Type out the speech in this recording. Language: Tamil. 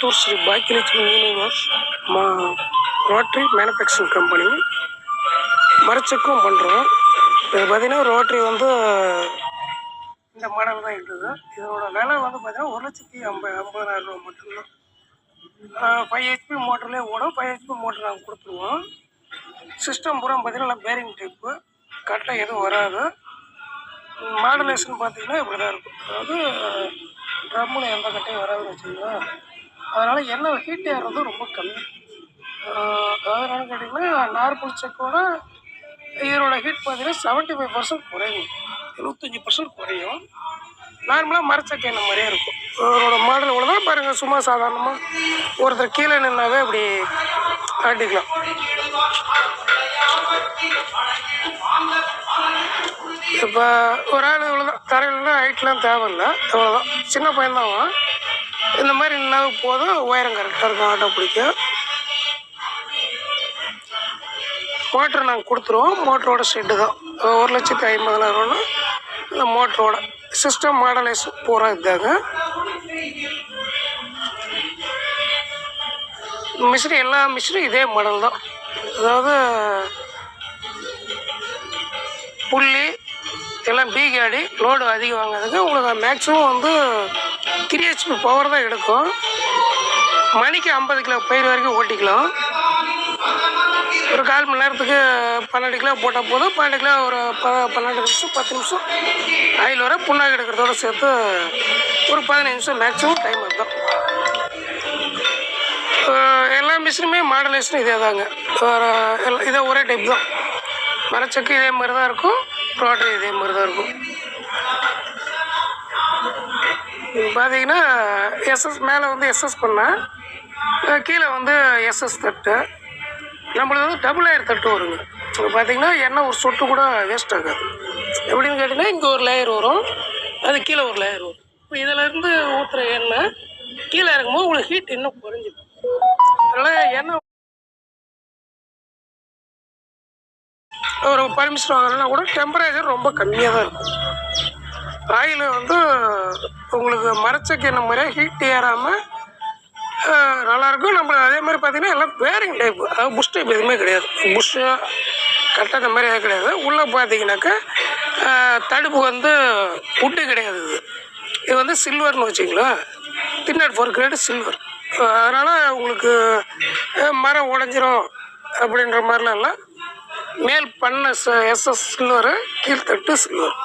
చిత్తూరు శ్రీ భాగ్యలక్ష్మి యూనివర్స్ மா ரோட்ரி மேனுஃபேக்சரிங் கம்பெனி மரச்சக்கும் பண்ணுறோம் இது பார்த்திங்கன்னா ரோட்ரி வந்து இந்த மாடல் தான் இருக்குது இதோட விலை வந்து பார்த்தீங்கன்னா ஒரு லட்சத்தி ஐம்பது ஐம்பதாயிரம் ரூபா மட்டும்தான். ஃபைவ் ஹெச்பி மோட்டர்லேயே ஓடும். ஃபைவ் ஹெச்பி மோட்டர் நாங்கள் கொடுத்துருவோம். சிஸ்டம் பூரா பார்த்தீங்கன்னா பேரிங் டைப்பு கரெக்டாக எதுவும் வராது. மாடுலேஷன் பார்த்தீங்கன்னா இப்படி தான் இருக்கும். அதாவது ட்ரம்மில் எந்த கட்டையும் வராதுன்னு வச்சுக்கோங்களேன். அதனால் எண்ணெய் ஹீட் ஏறுறது ரொம்ப கம்மி. அதனால கேட்டிங்கன்னா நார்மல் செக்கோட இதனோட ஹீட் பார்த்தீங்கன்னா செவன்ட்டி ஃபைவ் பர்சன்ட் குறையும். எழுபத்தஞ்சி பர்சன்ட் குறையும். நார்மலாக மரச்சக்கை எண்ணெய் மாதிரியே இருக்கும். அவரோட மாடல் கூட தான் பாருங்கள் சும்மா சாதாரணமாக ஒருத்தர் கீழே நின்னாவே அப்படி ஆட்டிக்கலாம். இப்போ ஒரு ஆள் இவ்வளோதான் தரையிலலாம் ஹைட்லாம் தேவையில்ல. இவ்வளோதான் சின்ன பையன்தான் இந்த மாதிரி நின்னா போதும். உயரம் கரெக்டாக இருக்கும். ஆட்டோ பிடிக்க. மோட்ரு நாங்கள் கொடுத்துருவோம். மோட்டரோட ஷெட்டு தான். ஒரு லட்சத்தி ஐம்பதாயிரம்னா இந்த மோட்டரோட சிஸ்டம் மாடலைஸ் பூரா இதாங்க மிஷின் எல்லா மிஷினும் இதே மாடல் தான். அதாவது புள்ளி எல்லாம் பி லோடு அதிகம் வாங்குறதுக்கு உங்களுக்கு மேக்ஸிமம் வந்து கிரியேஷன் பவர் தான் எடுக்கும். மணிக்கு ஐம்பது கிலோ பயிர் வரைக்கும் ஓட்டிக்கலாம். ஒரு கால் மணி நேரத்துக்கு பன்னெண்டு கிலோ போட்டால் போதும். பன்னெண்டு கிலோ ஒரு ப பன்னெண்டு நிமிஷம் பத்து நிமிஷம். ஆயில் வர புண்ணாக்கு எடுக்கிறதோட சேர்த்து ஒரு பதினஞ்சு நிமிஷம் மேக்ஸிமம் டைம் இருக்கும் எல்லா மிஷினுமே மாடலேஷன் இதே தாங்க. எல்லாம் இதே ஒரே டைப் தான். மரச்சக்கு இதே மாதிரி தான் இருக்கும். ரோட்டரி இதே மாதிரி தான் இருக்கும். பார்த்தீங்கன்னா எஸ்எஸ் மேலே வந்து எஸ்எஸ் பண்ணால் கீழே வந்து எஸ்எஸ் தட்டு. நம்மளுக்கு வந்து டபுள் லேயர் தட்டு வருங்க. இப்போ பார்த்தீங்கன்னா எண்ணெய் ஒரு சொட்டு கூட வேஸ்ட் ஆகாது. எப்படின்னு கேட்டிங்கன்னா இங்கே ஒரு லேயர் வரும் அது கீழே ஒரு லேயர் வரும். இப்போ இதிலேருந்து ஊற்றுற எண்ணெய் கீழே இறங்கும்போது உங்களுக்கு ஹீட் இன்னும் குறைஞ்சிடும். அதனால் எண்ணெய் ஒரு பர்மிஷன் வாங்கணும்னா கூட டெம்பரேச்சர் ரொம்ப கம்மியாக தான் இருக்கும். ஆயில் வந்து உங்களுக்கு மரச்சக்கு என்ன மாதிரியே ஹீட் ஏறாமல் நல்லாயிருக்கும் நம்ம அதே மாதிரி பார்த்திங்கன்னா எல்லாம் பேரிங் டைப் அதாவது புஷ் டைப் எதுவுமே கிடையாது. புஷ்ஷு கரெக்டாக அந்த மாதிரி எதுவும் கிடையாது. உள்ளே பார்த்தீங்கன்னாக்கா தடுப்பு வந்து உட்டு கிடையாது இது. இது வந்து சில்வர்னு வச்சிங்களேன் தின்னட் ஃபோர் கிரேடு சில்வர் அதனால் உங்களுக்கு மரம் உடஞ்சிரும் அப்படின்ற மாதிரிலாம் இல்லை. மேல் பண்ண எஸ்எஸ் சில்வரு கீழ்த்தட்டு சில்வர்